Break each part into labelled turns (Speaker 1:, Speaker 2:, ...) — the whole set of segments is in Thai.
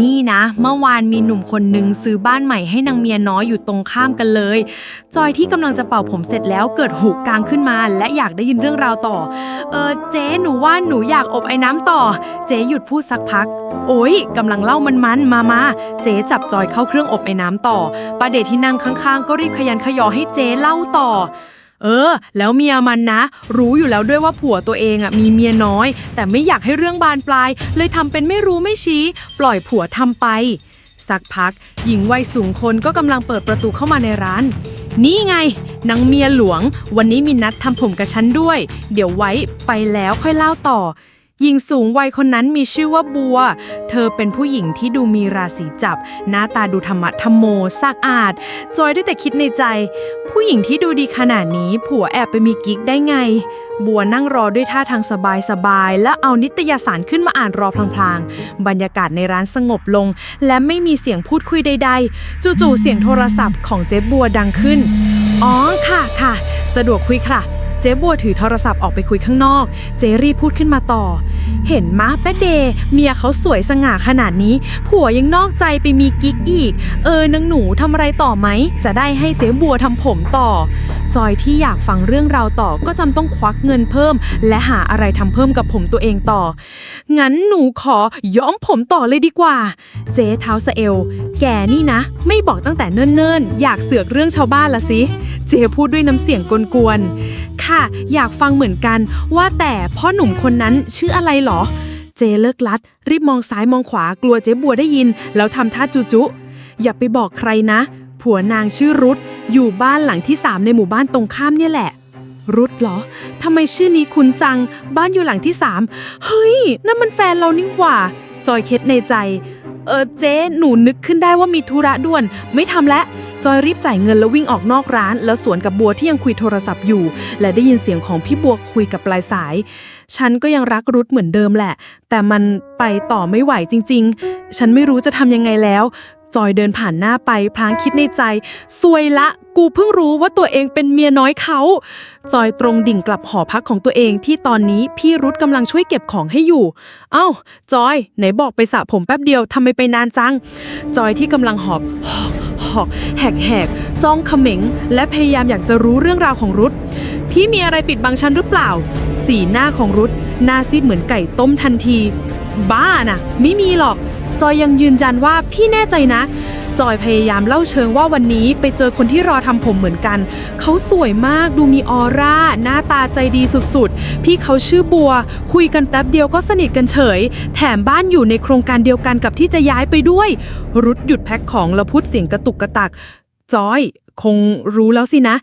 Speaker 1: นี่นะ เมื่อวานมีหนุ่มคนหนึ่งซื้อบ้านใหม่ให้นางเมียน้อยอยู่ตรงข้ามกันเลย จอยที่กำลังจะเป่าผมเสร็จแล้วเกิดหูกลางขึ้นมา และอยากได้ยินเรื่องราวต่อ เออเจ๊หนูว่าหนูอยากอบไอ้น้ำต่อ เจ๊หยุดพูดสักพัก โอ๊ยกำลังเล่ามันมันๆมามาเจ๊จับจอยเข้าเครื่องอบไอ้น้ำต่อประเดชที่นั่งข้างๆ ก็รีบขยันขยอให้เจ๊เล่าต่อ เออ แล้วเมียมันนะ รู้อยู่แล้วด้วยว่าผัวตัวเองอะมีเมียน้อย แต่ไม่อยากให้เรื่องบานปลาย เลยทำเป็นไม่รู้ไม่ชี้ ปล่อยผัวทำไป สักพัก หญิงวัยสูงคนก็กำลังเปิดประตูเข้ามาในร้าน นี่ไงนางเมียหลวง วันนี้มีนัดทำผมกับฉันด้วย เดี๋ยวไว้ไปแล้วค่อยเล่าต่อ หญิงสูงวัยคนนั้นมีชื่อว่าบัว เธอเป็นผู้หญิงที่ดูมีราศีจับ หน้าตาดูธรรมะธรรมโมสะอาด จอยได้แต่คิดในใจ ผู้หญิงที่ดูดีขนาดนี้ ผัวแอบไปมีกิ๊กได้ไง บัวนั่งรอด้วยท่าทางสบายๆ แล้วเอานิตยสารขึ้นมาอ่านรอพลางๆ บรรยากาศในร้านสงบลง และไม่มีเสียงพูดคุยใดๆ จู่ๆ เสียงโทรศัพท์ของเจ๊บัวดังขึ้น อ๋อ ค่ะค่ะ สะดวกคุยค่ะ เจ๊บัวถือโทรศัพท์ออกไปคุยข้างนอก เจรีพูดขึ้นมาต่อ เห็นมะแป๊ดเดย์เมียเขาสวยสง่าขนาดนี้ ผัวยังนอกใจไปมีกิ๊กอีก เออนางหนูทำอะไรต่อไหม จะได้ให้เจ๊บัวทำผมต่อ จอยที่อยากฟังเรื่องราวต่อก็จำต้องควักเงินเพิ่ม และหาอะไรทำเพิ่มกับผมตัวเองต่อ งั้นหนูขอย้อมผมต่อเลยดีกว่า เจ๊เท้าสะเอล แกนี่นะ ไม่บอกตั้งแต่เนิ่นๆ อยากเสือกเรื่องชาวบ้านละสิ เจพูดด้วยน้ำเสียงกวนๆ ค่ะ อยากฟังเหมือนกัน ว่าแต่พ่อหนุ่มคนนั้นชื่ออะไรหรอ เจเลิกลัด รีบมองซ้ายมองขวากลัวเจ๊บัวได้ยิน แล้วทำท่าจุจุ อย่าไปบอกใครนะ ผัวนางชื่อรุธอยู่บ้านหลังที่สามในหมู่บ้านตรงข้ามเนี่ยแหละรุธเหรอ ทำไมชื่อนี้คุ้นจัง บ้านอยู่หลังที่สาม เฮ้ย นั่นมันแฟนเรานี่หว่า จอยเคสในใจ เออเจ๊หนูนึกขึ้นได้ว่ามีธุระด่วน ไม่ทำแล้วจอยรีบจ่ายเงินแล้ววิ่งออกนอกร้าน แล้วสวนกับบัวที่ยังคุยโทรศัพท์อยู่ และได้ยินเสียงของพี่บัวคุยกับปลายสาย ฉันก็ยังรักรุดเหมือนเดิมแหละ แต่มันไปต่อไม่ไหวจริง ๆ ฉันไม่รู้จะทำยังไงแล้ว จอยเดินผ่านหน้าไป พลางคิดในใจซวยละ กูเพิ่งรู้ว่าตัวเองเป็นเมียน้อยเขา จอยตรงดิ่งกลับหอพักของตัวเองที่ตอนนี้พี่รุธกำลังช่วยเก็บของให้อยู่ เอ้า จอย ไหนบอกไปสระผมแป๊บเดียวทำไมไปนานจัง จอยที่กำลังหอบหอกแหกๆจ้องเขม็ง และพยายามอยากจะรู้เรื่องราวของรุธพี่มีอะไรปิดบังฉันหรือเปล่า สีหน้าของรุธหน้าซีดเหมือนไก่ต้มทันที บ้าน่ะ ไม่มีหรอก จอยยังยืนยันว่าพี่แน่ใจนะ จอยพยายามเล่าเชิงว่าวันนี้ไปเจอคนที่รอทำผมเหมือนกัน เขาสวยมากดูมีออร่า หน้าตาใจดีสุดๆ พี่เขาชื่อบัว คุยกันแป๊บเดียวก็สนิทกันเฉย แถมบ้านอยู่ในโครงการเดียวกันกับที่จะย้ายไปด้วย รุดหยุดแพ็คของแล้วพูดเสียงกระตุกกระตัก จอย คงรู้แล้วสินะ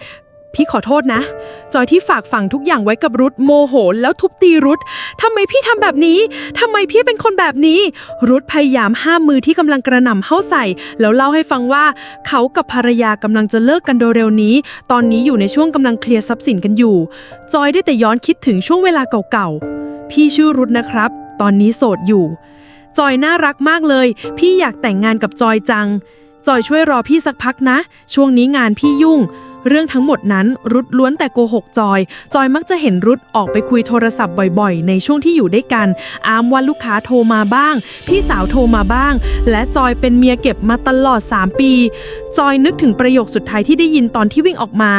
Speaker 1: พี่ขอโทษนะ จอยที่ฝากฝังทุกอย่างไว้กับรุธโมโห แล้วทุบตีรุธทำไมพี่ทำแบบนี้ทำไมพี่เป็นคนแบบนี้ รุธพยายามห้ามมือที่กำลังกระหน่ำเข้าใส่ แล้วเล่าให้ฟังว่า เขากับภรรยากำลังจะเลิกกันโดยเร็วนี้ ตอนนี้อยู่ในช่วงกำลังเคลียร์ทรัพย์สินกันอยู่ จอยได้แต่ย้อนคิดถึงช่วงเวลาเก่าๆ พี่ชื่อรุธนะครับ ตอนนี้โสดอยู่ จอยน่ารักมากเลย พี่อยากแต่งงานกับจอยจัง จอยช่วยรอพี่สักพักนะ ช่วงนี้งานพี่ยุ่ง เรื่องทั้งหมดนั้นรุดล้วนแต่โกหกจอย จอยมักจะเห็นรุดออกไปคุยโทรศัพท์บ่อยๆ ในช่วงที่อยู่ด้วยกัน อามว่าลูกค้าโทรมาบ้าง พี่สาวโทรมาบ้าง และจอยเป็นเมียเก็บมาตลอด 3 ปี จอยนึกถึงประโยคสุดท้ายที่ได้ยินตอนที่วิ่งออกมา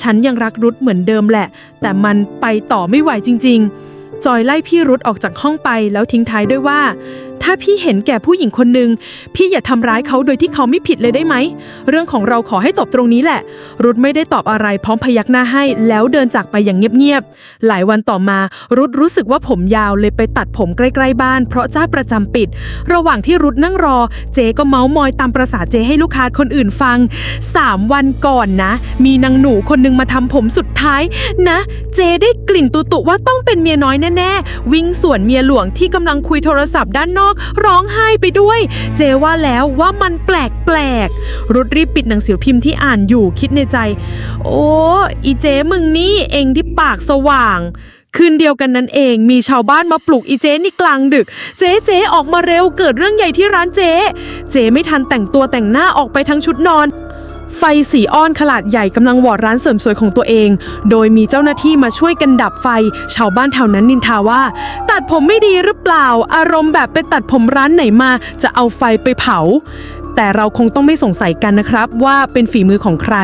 Speaker 1: ฉันยังรักรุดเหมือนเดิมแหละ แต่มันไปต่อไม่ไหวจริง ๆ จอยไล่พี่รุดออกจากห้องไปแล้วทิ้งท้ายด้วยว่า ถ้าพี่เห็นแก่ผู้หญิงคนหนึ่งพี่อย่าทำร้ายเขาโดยที่เขาไม่ผิดเลยได้ไหม เรื่องของเราขอให้จบตรงนี้แหละ รุดไม่ได้ตอบอะไรพร้อมพยักหน้าให้ แล้วเดินจากไปอย่างเงียบๆ หลายวันต่อมา รุดรู้สึกว่าผมยาวเลยไปตัดผมใกล้ๆบ้าน เพราะเจ้าประจำปิด ระหว่างที่รุดนั่งรอ เจก็เมาส์มอยตามประษาเจให้ลูกค้าคนอื่นฟัง 3 วันก่อนนะ มีนางหนูคนหนึงมาทำผมสุดท้ายนะ เจได้กลิ่นตุตุว่าต้องเป็นเมียน้อยแน่ๆ วิ่งสวนเมียหลวงที่กำลังคุยโทรศัพท์ด้านนอกร้องไห้ไปด้วย เจว่าแล้วว่ามันแปลกแปลกๆรุดรีบปิดหนังสือพิมพ์ที่อ่านอยู่คิดในใจ โอ้อีเจมึงนี่เองที่ปากสว่างคืนเดียวกันนั้นเองมีชาวบ้านมาปลุกอีเจนี่กลางดึก เจ๊เจ๊ออกมาเร็วเกิดเรื่องใหญ่ที่ร้านเจ๊ เจ๊ไม่ทันแต่งตัวแต่งหน้าออกไปทั้งชุดนอน
Speaker 2: ไฟสีอ้อนขนาดใหญ่กำลังวอดร้านเสริมสวยของตัวเอง โดยมีเจ้าหน้าที่มาช่วยกันดับไฟ ชาวบ้านแถวนั้นนินทาว่า ตัดผมไม่ดีหรือเปล่า อารมณ์แบบไปตัดผมร้านไหนมา จะเอาไฟไปเผาแต่เราคงต้องไม่สงสัยกันนะครับ ว่าเป็นฝีมือของใคร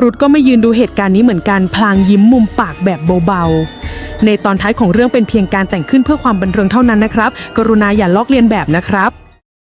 Speaker 2: รุดก็ไม่ยืนดูเหตุการณ์นี้เหมือนกัน พลางยิ้มมุมปากแบบเบาๆ ในตอนท้ายของเรื่องเป็นเพียงการแต่งขึ้นเพื่อความบันเทิงเท่านั้นนะครับ กรุณาอย่าลอกเลียนแบบนะครับ